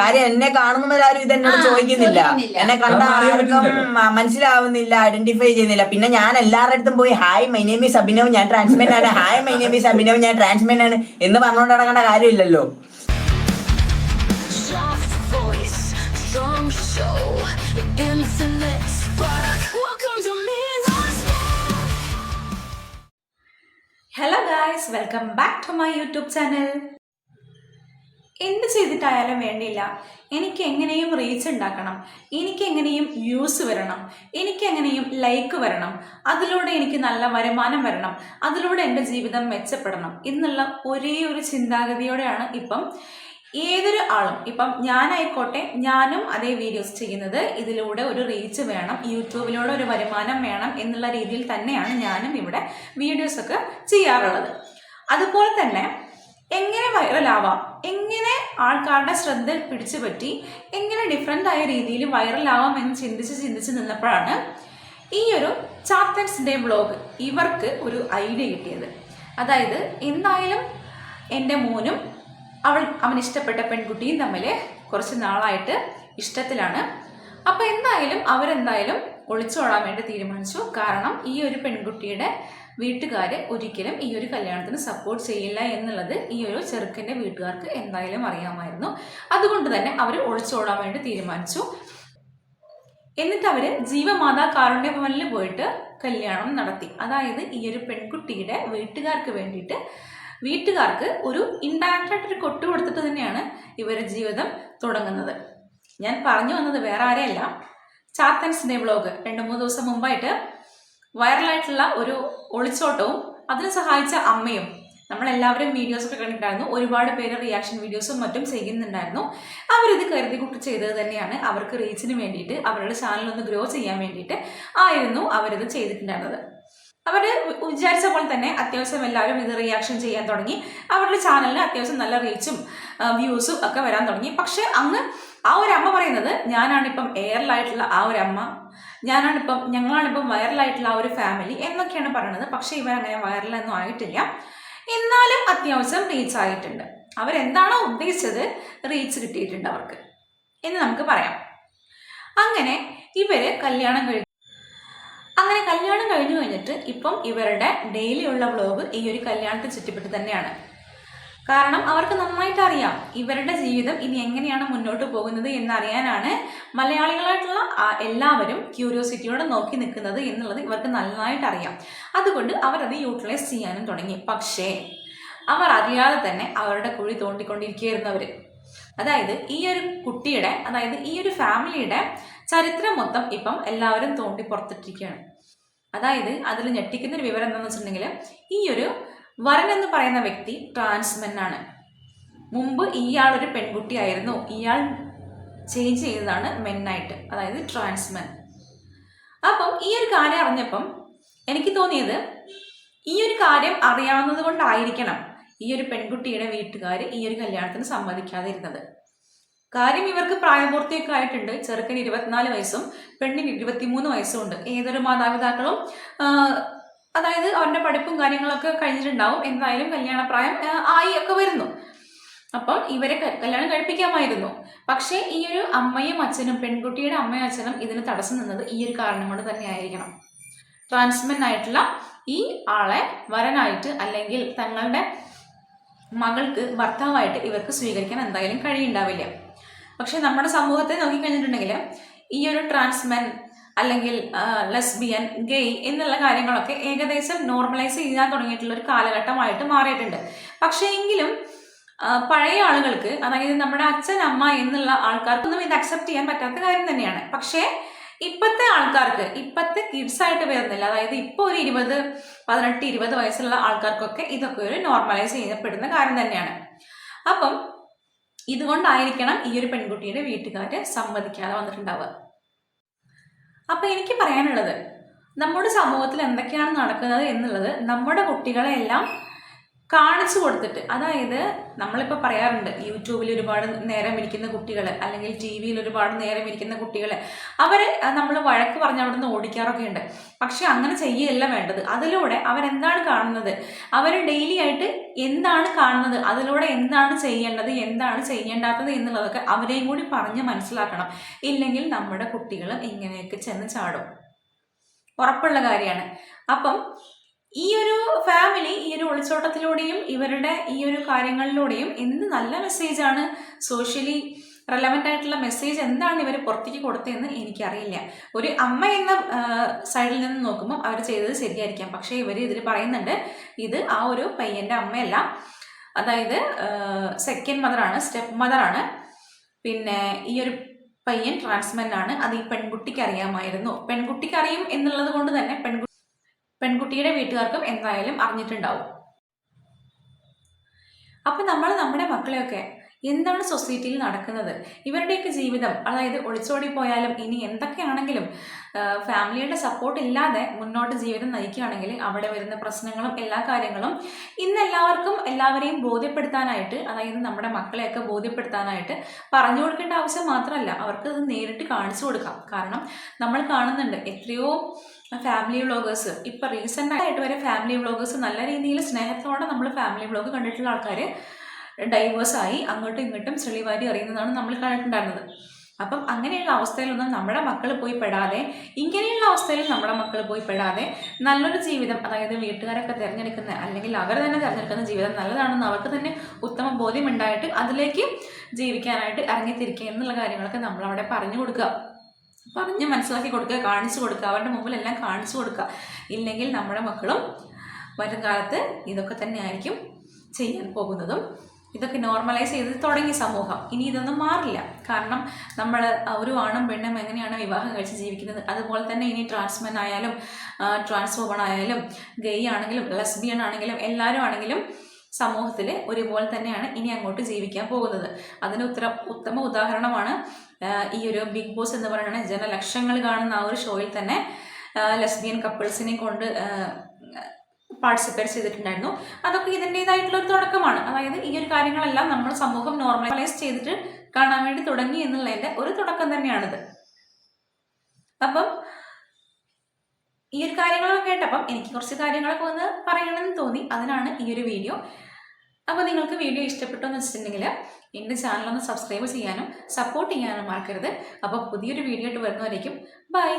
കാര്യം എന്നെ കാണുന്നവരാരും ഇത് എന്നോട് ചോദിക്കുന്നില്ല. എന്നെ കണ്ട ആർക്കും മനസ്സിലാവുന്നില്ല ഐഡന്റിഫൈ ചെയ്യുന്നില്ല. പിന്നെ ഞാൻ എല്ലാവരുടെ അടുത്തും പോയി hi my name is Abhinav ഞാൻ ട്രാൻസ്മെന്റ് ആണ്. Hi my name is Abhinav ഞാൻ ട്രാൻസ്മെന്റ് ആണ്. എന്ന് പറഞ്ഞുകൊണ്ട് നടക്കേണ്ട കാര്യമില്ലല്ലോ. Hello guys welcome back to my YouTube channel എന്ത് ചെയ്തിട്ടായാലും വേണ്ടിയില്ല. എനിക്ക് എങ്ങനെയും റീച്ച് ഉണ്ടാക്കണം. എനിക്ക് എങ്ങനെയും വ്യൂസ് വരണം. എനിക്ക് എങ്ങനെയും ലൈക്ക് വരണം. അതിലൂടെ എനിക്ക് നല്ല വരുമാനം വരണം. അതിലൂടെ എന്റെ ജീവിതം മെച്ചപ്പെടണം എന്നുള്ള ഒരേ ഒരു ചിന്താഗതിയോടെയാണ് ഇപ്പം ഏതൊരു ആളും ഇപ്പം ഞാനായിക്കോട്ടെ ഞാനും അതേ വീഡിയോസ് ചെയ്യുന്നത് ഇതിലൂടെ ഒരു റീച്ച് വേണം യൂട്യൂബിലൂടെ ഒരു വരുമാനം വേണം എന്നുള്ള രീതിയിൽ തന്നെയാണ് ഞാനും ഇവിടെ വീഡിയോസൊക്കെ ചെയ്യാറുള്ളത്. അതുപോലെ തന്നെ വൈറലാവാം എങ്ങനെ ആൾക്കാരുടെ ശ്രദ്ധ പിടിച്ചു പറ്റി എങ്ങനെ ഡിഫറെന്റ് ആയ രീതിയിൽ വൈറലാവാം എന്ന് ചിന്തിച്ച് ചിന്തിച്ച് നിന്നപ്പോഴാണ് ഈ ഒരു ഡേ ബ്ലോഗ് ഇവർക്ക് ഒരു ഐഡിയ കിട്ടിയത്. അതായത് എന്തായാലും എന്റെ മോനും അവൾ അവൻ ഇഷ്ടപ്പെട്ട പെൺകുട്ടിയും തമ്മിൽ കുറച്ച് നാളായിട്ട് ഇഷ്ടത്തിലാണ്. അപ്പോൾ എന്തായാലും അവരെന്തായാലും ഒളിച്ചോടാൻ വേണ്ടി തീരുമാനിച്ചു. കാരണം ഈ ഒരു പെൺകുട്ടിയുടെ വീട്ടുകാർ ഒരിക്കലും ഈ ഒരു കല്യാണത്തിന് സപ്പോർട്ട് ചെയ്യില്ല എന്നുള്ളത് ഈ ഒരു ചെറുക്കന്റെ വീട്ടുകാർക്ക് എന്തായാലും അറിയാമായിരുന്നു. അതുകൊണ്ട് തന്നെ അവർ ഒഴിച്ചോടാൻ വേണ്ടി തീരുമാനിച്ചു. എന്നിട്ട് അവർ ജീവമാതാ കാരുണ്യ ഭവനിൽ പോയിട്ട് കല്യാണം നടത്തി. അതായത് ഈ ഒരു പെൺകുട്ടിയുടെ വീട്ടുകാർക്ക് വേണ്ടിയിട്ട് വീട്ടുകാർക്ക് ഒരു ഇൻഡയറക്റ്റായിട്ട് ആയിട്ടൊരു കൊട്ടു കൊടുത്തിട്ട് തന്നെയാണ് ഇവരുടെ ജീവിതം തുടങ്ങുന്നത്. ഞാൻ പറഞ്ഞു വന്നത് വേറെ ആരെയല്ല. ചാത്തൻസിന്റെ ബ്ലോഗ്. രണ്ട് മൂന്ന് ദിവസം മുമ്പായിട്ട് വൈറലായിട്ടുള്ള ഒരു ഒളിച്ചോട്ടവും അതിന് സഹായിച്ച അമ്മയും. നമ്മളെല്ലാവരും വീഡിയോസ് ഒക്കെ കണ്ടിട്ടുണ്ടായിരുന്നു. ഒരുപാട് പേര് റിയാക്ഷൻ വീഡിയോസും മറ്റും ചെയ്യുന്നുണ്ടായിരുന്നു. അവരിത് കരുതി കുട്ടി ചെയ്തത് തന്നെയാണ്. അവർക്ക് റീച്ചിന് വേണ്ടിയിട്ട് അവരുടെ ചാനൽ ഒന്ന് ഗ്രോ ചെയ്യാൻ വേണ്ടിയിട്ട് ആയിരുന്നു അവരിത് ചെയ്തിട്ടുണ്ടായിരുന്നത്. അവർ വിചാരിച്ച പോലെ തന്നെ അത്യാവശ്യം എല്ലാവരും ഇത് റിയാക്ഷൻ ചെയ്യാൻ തുടങ്ങി. അവരുടെ ചാനലിന് അത്യാവശ്യം നല്ല റീച്ചും വ്യൂസും ഒക്കെ വരാൻ തുടങ്ങി. പക്ഷെ അങ്ങ് ആ ഒരു അമ്മ പറയുന്നത് ഞാനാണിപ്പം എയറിലായിട്ടുള്ള ആ ഒരു അമ്മ. ഞാനാണിപ്പം ഞങ്ങളാണിപ്പം വൈറലായിട്ടുള്ള ആ ഒരു ഫാമിലി എന്നൊക്കെയാണ് പറയുന്നത് പക്ഷേ ഇവരങ്ങനെ വൈറലൊന്നും ആയിട്ടില്ല. എന്നാലും അത്യാവശ്യം റീച്ച് ആയിട്ടുണ്ട്. അവരെന്താണോ ഉദ്ദേശിച്ചത് റീച്ച് കിട്ടിയിട്ടുണ്ട് അവർക്ക്. എന്ന് നമുക്ക് പറയാം. അങ്ങനെ ഇവർ കല്യാണം കഴിഞ്ഞു അങ്ങനെ കല്യാണം കഴിഞ്ഞു കഴിഞ്ഞിട്ട് ഇപ്പം ഇവരുടെ ഡെയിലി ഉള്ള വ്ലോഗ് ഈ ഒരു കല്യാണത്തെ ചുറ്റിപ്പെട്ട് തന്നെയാണ്. കാരണം അവർക്ക് നന്നായിട്ട് അറിയാം ഇവരുടെ ജീവിതം ഇനി എങ്ങനെയാണ് മുന്നോട്ട് പോകുന്നത് എന്നറിയാനാണ് മലയാളികളായിട്ടുള്ള എല്ലാവരും ക്യൂരിയോസിറ്റിയോടെ നോക്കി നിൽക്കുന്നത് എന്നുള്ളത് ഇവർക്ക് നന്നായിട്ട് അറിയാം അതുകൊണ്ട് അവരത് യൂട്ടിലൈസ് ചെയ്യാനും തുടങ്ങി. പക്ഷേ അവർ അറിയാതെ തന്നെ അവരുടെ കുഴി തോണ്ടിക്കൊണ്ടിരിക്കുന്നവർ അതായത് ഈ ഒരു കുട്ടിയുടെ അതായത് ഈ ഒരു ഫാമിലിയുടെ ചരിത്രം മൊത്തം ഇപ്പം എല്ലാവരും തോണ്ടി പുറത്തിട്ടിരിക്കുകയാണ്. അതായത് അതിൽ ഞെട്ടിക്കുന്ന ഒരു വിവരം എന്താണെന്ന് വെച്ചിട്ടുണ്ടെങ്കിൽ ഈ ഒരു വരൻ എന്ന് പറയുന്ന വ്യക്തി ട്രാൻസ്മെൻ ആണ്. മുമ്പ് ഇയാൾ ഒരു പെൺകുട്ടിയായിരുന്നു. ഇയാൾ ചേഞ്ച് ചെയ്തതാണ് മെന്നായിട്ട് അതായത് ട്രാൻസ്മെൻ അപ്പം ഈ ഒരു കാര്യം അറിഞ്ഞപ്പം എനിക്ക് തോന്നിയത് ഈ ഒരു കാര്യം അറിയാവുന്നത് കൊണ്ടായിരിക്കണം ഈ ഒരു പെൺകുട്ടിയുടെ വീട്ടുകാർ ഈ ഒരു കല്യാണത്തിന് സമ്മതിക്കാതിരുന്നത്. കാര്യം ഇവർക്ക് പ്രായപൂർത്തിയൊക്കെ ആയിട്ടുണ്ട്. ചെറുക്കന് ഇരുപത്തിനാല് വയസ്സും പെണ്ണിന് ഇരുപത്തിമൂന്ന് വയസ്സും ഉണ്ട്. ഏതൊരു മാതാപിതാക്കളും അതായത് അവരുടെ പഠിപ്പും കാര്യങ്ങളൊക്കെ കഴിഞ്ഞിട്ടുണ്ടാവും. എന്തായാലും കല്യാണപ്രായം ആയി ഒക്കെ വരുന്നു. അപ്പം ഇവരെ കല്യാണം കഴിപ്പിക്കാമായിരുന്നു. പക്ഷേ ഈ ഒരു അമ്മയും അച്ഛനും പെൺകുട്ടിയുടെ അമ്മയും അച്ഛനും ഇതിന് തടസ്സം നിന്നത് ഈ ഒരു കാരണം കൊണ്ട് തന്നെ ആയിരിക്കണം ട്രാൻസ്മെൻ ആയിട്ടുള്ള ഈ ആളെ വരനായിട്ട് അല്ലെങ്കിൽ തങ്ങളുടെ മകൾക്ക് ഭർത്താവായിട്ട് ഇവർക്ക് സ്വീകരിക്കാൻ എന്തായാലും കഴിയുണ്ടാവില്ല. പക്ഷെ നമ്മുടെ സമൂഹത്തെ നോക്കിക്കഴിഞ്ഞിട്ടുണ്ടെങ്കിൽ ഈ ഒരു ട്രാൻസ്മെൻ അല്ലെങ്കിൽ ലെസ്ബിയൻ ഗെയ് എന്നുള്ള കാര്യങ്ങളൊക്കെ ഏകദേശം നോർമലൈസ് ചെയ്യാൻ തുടങ്ങിയിട്ടുള്ള ഒരു കാലഘട്ടമായിട്ട് മാറിയിട്ടുണ്ട്. പക്ഷേ എങ്കിലും പഴയ ആളുകൾക്ക് അതായത് നമ്മുടെ അച്ഛൻ അമ്മ എന്നുള്ള ആൾക്കാർക്കൊന്നും ഇത് അക്സെപ്റ്റ് ചെയ്യാൻ പറ്റാത്ത കാര്യം തന്നെയാണ്. പക്ഷേ ഇപ്പോഴത്തെ ആൾക്കാർക്ക് ഇപ്പോഴത്തെ കിഡ്സ് ആയിട്ട് വരുന്നില്ല. അതായത് ഇപ്പോൾ ഒരു ഇരുപത് പതിനെട്ട് ഇരുപത് വയസ്സുള്ള ആൾക്കാർക്കൊക്കെ ഇതൊക്കെ ഒരു നോർമലൈസ് ചെയ്യപ്പെടുന്ന കാര്യം തന്നെയാണ്. അപ്പം ഇതുകൊണ്ടായിരിക്കണം ഈ ഒരു പെൺകുട്ടിയുടെ വീട്ടുകാർ സമ്മതിക്കാതെ വന്നിട്ടുണ്ടാവുക. അപ്പൊ എനിക്ക് പറയാനുള്ളത് നമ്മുടെ സമൂഹത്തിൽ എന്തൊക്കെയാണ് നടക്കുന്നത് എന്നുള്ളത് നമ്മുടെ കുട്ടികളെ എല്ലാം കാണിച്ചു കൊടുത്തിട്ട്. അതായത് നമ്മളിപ്പോൾ പറയാറുണ്ട് യൂട്യൂബിൽ ഒരുപാട് നേരം ഇരിക്കുന്ന കുട്ടികൾ അല്ലെങ്കിൽ ടി വിയിൽ ഒരുപാട് നേരം ഇരിക്കുന്ന കുട്ടികൾ അവർ നമ്മൾ വഴക്ക് പറഞ്ഞ് അവിടെ നിന്ന് ഓടിക്കാറൊക്കെ ഉണ്ട്. പക്ഷെ അങ്ങനെ ചെയ്യുകയല്ല വേണ്ടത്. അതിലൂടെ അവരെന്താണ് കാണുന്നത്? അവർ ഡെയിലി ആയിട്ട് എന്താണ് കാണുന്നത്? അതിലൂടെ എന്താണ് ചെയ്യേണ്ടത്? എന്താണ് ചെയ്യേണ്ടാത്തത് എന്നുള്ളതൊക്കെ അവരെയും കൂടി പറഞ്ഞ് മനസ്സിലാക്കണം. ഇല്ലെങ്കിൽ നമ്മുടെ കുട്ടികളും ഇങ്ങനെയൊക്കെ ചെന്ന് ചാടും. ഉറപ്പുള്ള കാര്യമാണ്. അപ്പം ഈ ഒരു ഫാമിലി ഈ ഒരു ഒളിച്ചോട്ടത്തിലൂടെയും ഇവരുടെ ഈ ഒരു കാര്യങ്ങളിലൂടെയും എന്ത് നല്ല മെസ്സേജാണ് സോഷ്യലി റെലവന്റ് ആയിട്ടുള്ള മെസ്സേജ് എന്താണ് ഇവർ പുറത്തേക്ക് കൊടുത്തതെന്ന് എനിക്കറിയില്ല. ഒരു അമ്മ എന്ന സൈഡിൽ നിന്ന് നോക്കുമ്പോൾ അവർ ചെയ്തത് ശരിയായിരിക്കാം. പക്ഷേ ഇവർ ഇതിൽ പറയുന്നുണ്ട് ഇത് ആ ഒരു പയ്യന്റെ അമ്മയല്ല. അതായത് സെക്കൻഡ് മദറാണ് സ്റ്റെപ്പ് മദറാണ് പിന്നെ ഈ ഒരു പയ്യൻ ട്രാൻസ്മെന്റ് ആണ്. അത് ഈ പെൺകുട്ടിക്ക് അറിയാമായിരുന്നു. പെൺകുട്ടിക്ക് അറിയും എന്നുള്ളത് കൊണ്ട് തന്നെ പെൺകുട്ടി പെൺകുട്ടിയുടെ വീട്ടുകാർക്കും എന്തായാലും അറിഞ്ഞിട്ടുണ്ടാവും. അപ്പൊ നമ്മൾ നമ്മുടെ മക്കളെയൊക്കെ എന്താണ് സൊസൈറ്റിയിൽ നടക്കുന്നത്? ഇവരുടെയൊക്കെ ജീവിതം അതായത് ഒളിച്ചോടി പോയാലും ഇനി എന്തൊക്കെയാണെങ്കിലും ഫാമിലിയുടെ സപ്പോർട്ട് ഇല്ലാതെ മുന്നോട്ട് ജീവിതം നയിക്കുകയാണെങ്കിൽ അവിടെ വരുന്ന പ്രശ്നങ്ങളും എല്ലാ കാര്യങ്ങളും ഇന്ന് എല്ലാവർക്കും എല്ലാവരെയും ബോധ്യപ്പെടുത്താനായിട്ട് അതായത് നമ്മുടെ മക്കളെയൊക്കെ ബോധ്യപ്പെടുത്താനായിട്ട് പറഞ്ഞു കൊടുക്കേണ്ട ആവശ്യം മാത്രമല്ല അവർക്ക് അത് നേരിട്ട് കാണിച്ചു കൊടുക്കാം. കാരണം നമ്മൾ കാണുന്നുണ്ട് എത്രയോ ഫാമിലി വ്ളോഗേഴ്സ് ഇപ്പം റീസെന്റ് ആയിട്ട് വരെ ഫാമിലി വ്ളോഗേഴ്സ് നല്ല രീതിയിൽ സ്നേഹത്തോടെ നമ്മൾ ഫാമിലി വ്ളോഗ് കണ്ടിട്ടുള്ള ആൾക്കാർ ഡൈവേഴ്സായി അങ്ങോട്ടും ഇങ്ങോട്ടും ചെളിവാരി അറിയുന്നതാണ് നമ്മൾ കണ്ടിട്ടുണ്ടായിരുന്നത്. അപ്പം അങ്ങനെയുള്ള അവസ്ഥയിലൊന്നും നമ്മുടെ മക്കൾ പോയി പെടാതെ ഇങ്ങനെയുള്ള അവസ്ഥയിൽ നമ്മുടെ മക്കൾ പോയി പെടാതെ നല്ലൊരു ജീവിതം അതായത് വീട്ടുകാരൊക്കെ തിരഞ്ഞെടുക്കുന്ന അല്ലെങ്കിൽ അവർ തന്നെ തിരഞ്ഞെടുക്കുന്ന ജീവിതം നല്ലതാണെന്ന് അവർക്ക് തന്നെ ഉത്തമ ബോധ്യമുണ്ടായിട്ട് അതിലേക്ക് ജീവിക്കാനായിട്ട് ഇറങ്ങിത്തിരിക്കുക എന്നുള്ള കാര്യങ്ങളൊക്കെ നമ്മൾ അവിടെ പറഞ്ഞു കൊടുക്കുക. പറഞ്ഞ് മനസ്സിലാക്കി കൊടുക്കുക കാണിച്ചു കൊടുക്കുക അവരുടെ മുമ്പിലെല്ലാം കാണിച്ചു കൊടുക്കുക. ഇല്ലെങ്കിൽ നമ്മുടെ മക്കളും വരും കാലത്ത് ഇതൊക്കെ തന്നെയായിരിക്കും ചെയ്യാൻ പോകുന്നതും. ഇതൊക്കെ നോർമലൈസ് ചെയ്ത് തുടങ്ങി സമൂഹം. ഇനി ഇതൊന്നും മാറില്ല. കാരണം നമ്മൾ ഒരു ആണും പെണ്ണും എങ്ങനെയാണ് വിവാഹം കഴിച്ച് ജീവിക്കുന്നത്? അതുപോലെ തന്നെ ഇനി ട്രാൻസ്മെൻ ആയാലും ട്രാൻസ്ഫോമൺ ആയാലും ഗെയ് ആണെങ്കിലും ലെസ്ബിയൻ ആണെങ്കിലും എല്ലാവരും ആണെങ്കിലും സമൂഹത്തിൽ ഒരുപോലെ തന്നെയാണ് ഇനി അങ്ങോട്ട് ജീവിക്കാൻ പോകുന്നത്. അതിന് ഉത്തര ഉത്തമ ഉദാഹരണമാണ് ഈ ഒരു ബിഗ് ബോസ് എന്ന് പറയുന്ന ജനലക്ഷങ്ങൾ കാണുന്ന ആ ഒരു ഷോയിൽ തന്നെ ലെസ്ബിയൻ കപ്പിൾസിനെ കൊണ്ട് പാർട്ടിസിപ്പേറ്റ് ചെയ്തിട്ടുണ്ടായിരുന്നു. അതൊക്കെ ഇതിന്റെതായിട്ടുള്ള ഒരു തുടക്കമാണ്. അതായത് ഈ ഒരു കാര്യങ്ങളെല്ലാം നമ്മൾ സമൂഹം നോർമലൈസ് ചെയ്തിട്ട് കാണാൻ വേണ്ടി തുടങ്ങി എന്നുള്ളതിന്റെ ഒരു തുടക്കം തന്നെയാണിത്. അപ്പം ഈ ഒരു കാര്യങ്ങളൊക്കെ കേട്ടപ്പം എനിക്ക് കുറച്ച് കാര്യങ്ങളൊക്കെ ഒന്ന് പറയണമെന്ന് തോന്നി. അതിനാണ് ഈ ഒരു വീഡിയോ. അപ്പോൾ നിങ്ങൾക്ക് വീഡിയോ ഇഷ്ടപ്പെട്ടു എന്ന് വെച്ചിട്ടുണ്ടെങ്കിൽ എന്റെ ചാനലൊന്ന് സബ്സ്ക്രൈബ് ചെയ്യാനും സപ്പോർട്ട് ചെയ്യാനും മറക്കരുത്. അപ്പോൾ പുതിയൊരു വീഡിയോ ആയിട്ട് വരുന്നവരേക്കും ബൈ